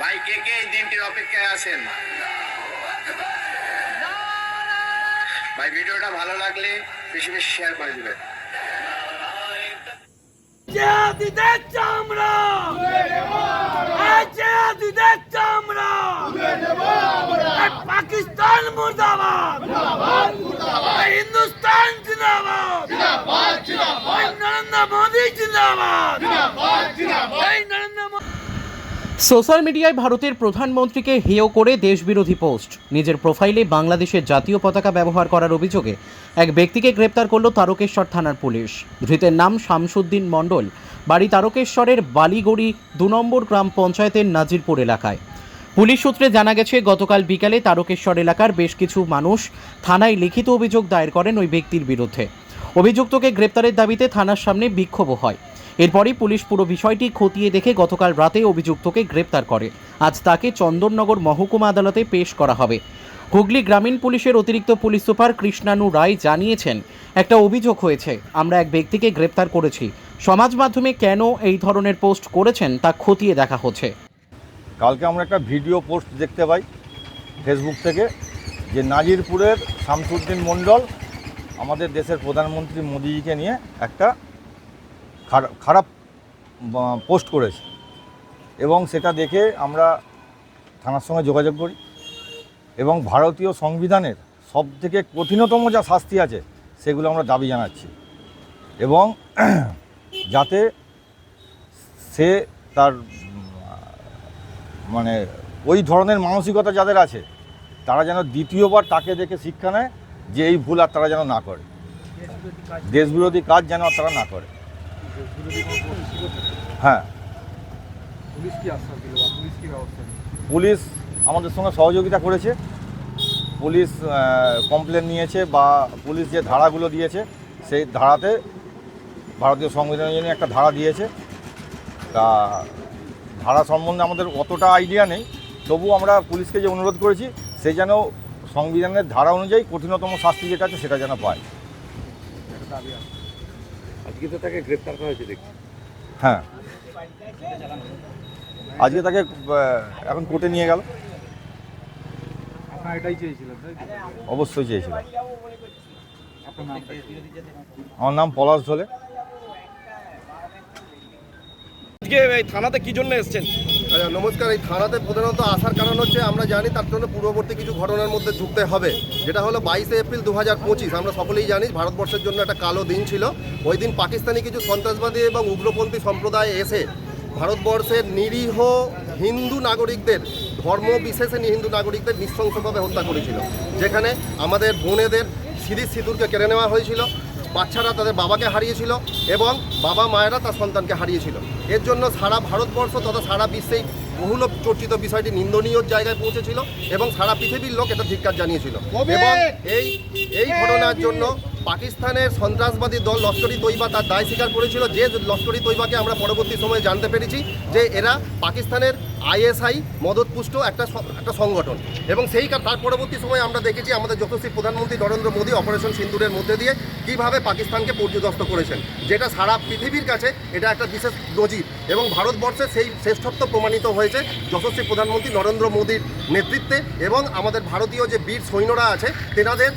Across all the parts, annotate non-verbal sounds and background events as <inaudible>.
ভাই, কে কে এই দিনটির অপেক্ষায় আছেন? ভাই, ভিডিওটা ভালো লাগলে বেশি বেশি শেয়ার করে দিবেন। পাকিস্তান হিন্দুস্তান জিন্দাবাদ। নরেন্দ্র মোদী জিন্দাবাদ। সোশ্যাল মিডিয়ায় ভারতের প্রধানমন্ত্রীকে হেয় করে দেশবিরোধী পোস্ট। নিজের প্রোফাইলে বাংলাদেশের জাতীয় পতাকা ব্যবহার করার অভিযোগে এক ব্যক্তিকে গ্রেপ্তার করল তারকেশ্বর থানার পুলিশ। ধৃতের নাম শামসুদ্দিন মণ্ডল। বাড়ি তারকেশ্বরের বালিগড়ি দু নম্বর গ্রাম পঞ্চায়েতের নাজিরপুর এলাকায়। পুলিশ সূত্রে জানা গেছে, গতকাল বিকালে তারকেশ্বর এলাকার বেশ কিছু মানুষ থানায় লিখিত অভিযোগ দায়ের করেন ওই ব্যক্তির বিরুদ্ধে। অভিযুক্তকে গ্রেপ্তারের দাবিতে থানার সামনে বিক্ষোভ হয়। এরপরই পুলিশ পুরো বিষয়টি খতিয়ে দেখে গতকাল রাতে অভিযুক্তকে গ্রেপ্তার করে। আজ তাকে চন্দননগর মহকুমা আদালতে পেশ করা হবে। হুগলি গ্রামীণ পুলিশের অতিরিক্ত পুলিশ সুপার কৃষ্ণানু রায় জানিয়েছেন, একটা অভিযোগ হয়েছে, আমরা এক ব্যক্তিকে গ্রেপ্তার করেছি। সমাজ মাধ্যমে কেন এই ধরনের পোস্ট করেছেন তা খতিয়ে দেখা হচ্ছে। কালকে আমরা একটা ভিডিও পোস্ট দেখতে পাই ফেসবুক থেকে, যে নাজিরপুরের শামসুদ্দিন মণ্ডল, আমাদের দেশের প্রধানমন্ত্রী মোদিজিকে নিয়ে একটা খারাপ খারাপ পোস্ট করেছে। এবং সেটা দেখে আমরা থানার সঙ্গে যোগাযোগ করি। এবং ভারতীয় সংবিধানের সব থেকে কঠিনতম যা শাস্তি আছে, সেগুলো আমরা দাবি জানাচ্ছি। এবং <clears throat> যাতে সে তার মানে ওই ধরনের মানসিকতা যাদের আছে, তারা যেন দ্বিতীয়বার তাকে দেখে শিক্ষা নেয় যে এই ভুল আর তারা যেন না করে। দেশবিরোধী কাজ যেন তারা না করে। হ্যাঁ। পুলিশ আমাদের সঙ্গে সহযোগিতা করেছে। পুলিশ কমপ্লেন নিয়েছে বা পুলিশ যে ধারাগুলো দিয়েছে সেই ধারাতে ভারতীয় সংবিধানের জন্য একটা ধারা দিয়েছে। তা ধারা সম্বন্ধে আমাদের অতটা আইডিয়া নেই। তবু আমরা পুলিশকে যে অনুরোধ করেছি সে যেন সংবিধানের ধারা অনুযায়ী কঠিনতম শাস্তি যেটা আছে সেটা যেন পায়। দাবি আছে। আজকে তো তাকে গ্রেপ্তার করা হয়েছে দেখছি। হ্যাঁ। আজকে তাকে এখন কোর্টে নিয়ে গেল। এটাই চেয়েছিলেন অবশ্যই চেয়েছিলাম? আমার নাম পলাশ ধলে আজকে এই থানাতে কি জন্য এসেছেন? আচ্ছা, নমস্কার। এই থানাতে প্রধানত আসার কারণ হচ্ছে আমরা জানি তার জন্য পূর্ববর্তী কিছু ঘটনার মধ্যে ঢুকতে হবে। যেটা হলো বাইশে এপ্রিল দু হাজার পঁচিশ। আমরা সকলেই জানি ভারতবর্ষের জন্য একটা কালো দিন ছিল। ওই দিন পাকিস্তানি কিছু সন্ত্রাসবাদী এবং উগ্রপন্থী সম্প্রদায় এসে ভারতবর্ষের নিরীহ হিন্দু নাগরিকদের ধর্ম বিশেষে হিন্দু নাগরিকদের নৃশংসভাবে হত্যা করেছিল। যেখানে আমাদের বোনেদের সিঁড়ির সিঁদুরকে কেড়ে নেওয়া হয়েছিল। বাচ্চারা তাদের বাবাকে হারিয়েছিল এবং বাবা মায়েরা তার সন্তানকে হারিয়েছিল। এর জন্য সারা ভারতবর্ষ তথা সারা বিশ্বেই বহুল চর্চিত বিষয়টি নিন্দনীয় জায়গায় পৌঁছেছিল এবং সারা পৃথিবীর লোক এটা ধিক্কার জানিয়েছিল। এবং এই এই ঘটনার জন্য পাকিস্তানের সন্ত্রাসবাদী দল লস্করি তৈবা তার দায় স্বীকার করেছিল। যে লস্করি তৈবাকে আমরা পরবর্তী সময়ে জানতে পেরেছি যে এরা পাকিস্তানের আইএসআই মদতপুষ্ট একটা একটা সংগঠন। এবং সেই তার পরবর্তী সময়ে আমরা দেখেছি আমাদের যশস্বী প্রধানমন্ত্রী নরেন্দ্র মোদী অপারেশন সিন্দুরের মধ্যে দিয়ে কীভাবে পাকিস্তানকে পর্যদস্ত করেছেন। যেটা সারা পৃথিবীর কাছে এটা একটা বিশেষ নজির এবং ভারতবর্ষে সেই শ্রেষ্ঠত্ব প্রমাণিত হয়েছে যশস্বী প্রধানমন্ত্রী নরেন্দ্র মোদীর নেতৃত্বে এবং আমাদের ভারতীয় যে বীর সৈন্যরা আছে, তেনাদের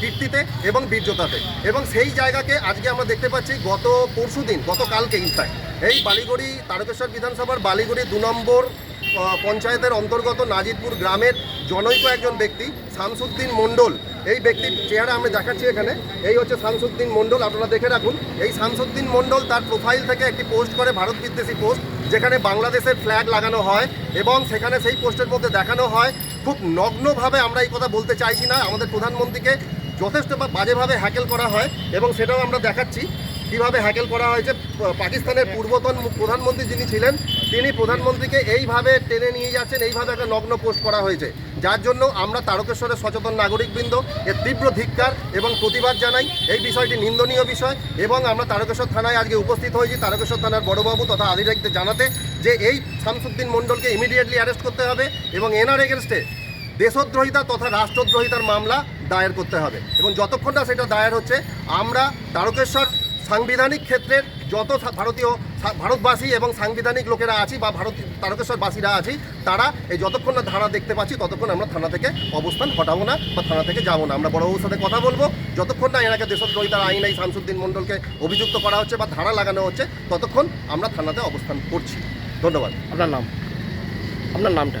কীর্তিতে এবং বীর্যতাতে। এবং সেই জায়গাকে আজকে আমরা দেখতে পাচ্ছি গত পরশু দিন গতকালকে ইনফ্যাক্ট এই বালিগড়ি তারকেশ্বর বিধানসভার বালিগড়ি দু নম্বর পঞ্চায়েতের অন্তর্গত নাজিরপুর গ্রামের জনৈক একজন ব্যক্তি, শামসুদ্দিন মণ্ডল। এই ব্যক্তির চেহারা আমরা দেখাচ্ছি এখানে। এই হচ্ছে শামসুদ্দিন মণ্ডল, আপনারা দেখে রাখুন। এই শামসুদ্দিন মণ্ডল তার প্রোফাইল থেকে একটি পোস্ট করে, ভারত বিদ্বেষী পোস্ট যেখানে বাংলাদেশের ফ্ল্যাগ লাগানো হয় এবং সেখানে সেই পোস্টের মধ্যে দেখানো হয়। খুব নগ্নভাবে আমরা এই কথা বলতে চাইছি না। আমাদের প্রধানমন্ত্রীকে যথেষ্ট বাজেভাবে হ্যাকেল করা হয় এবং সেটাও আমরা দেখাচ্ছি। কীভাবে হ্যাকেল করা হয়েছে, পাকিস্তানের পূর্বতন প্রধানমন্ত্রী যিনি ছিলেন, তিনি প্রধানমন্ত্রীকে এইভাবে টেনে নিয়ে যাচ্ছেন, এইভাবে একটা নগ্ন পোস্ট করা হয়েছে। যার জন্য আমরা তারকেশ্বরের সচেতন নাগরিকবৃন্দ, এর তীব্র ধিক্কার এবং প্রতিবাদ জানাই। এই বিষয়টি নিন্দনীয় বিষয় এবং আমরা তারকেশ্বর থানায় আজকে উপস্থিত হয়েছি। তারকেশ্বর থানার বড়বাবু তথা আধিকারিকদের জানাতে যে এই শামসুদ্দিন মণ্ডলকে ইমিডিয়েটলি অ্যারেস্ট করতে হবে এবং এনার এগেনস্টে দেশদ্রোহিতা তথা রাষ্ট্রদ্রোহিতার মামলা দায়ের করতে হবে। এবং যতক্ষণ না সেটা দায়ের হচ্ছে, আমরা তারকেশ্বর সাংবিধানিক ক্ষেত্রের যত ভারতীয় ভারতবাসী এবং সাংবিধানিক লোকেরা আছি বা ভারত তারকেশ্বরবাসীরা আছি, তারা এই যতক্ষণ না ধারা দেখতে পাচ্ছি, ততক্ষণ আমরা থানা থেকে অবস্থান হটাবো না বা থানা থেকে যাব না। আমরা বড়বাবুর সাথে কথা বলব। যতক্ষণ না এনাকে দেশদ্রোহিতার আইন এই শামসুদ্দিন মণ্ডলকে অভিযুক্ত করা হচ্ছে বা ধারা লাগানো হচ্ছে, ততক্ষণ আমরা থানাতে অবস্থান করছি। ধন্যবাদ। আপনার নাম? আপনার নামটা?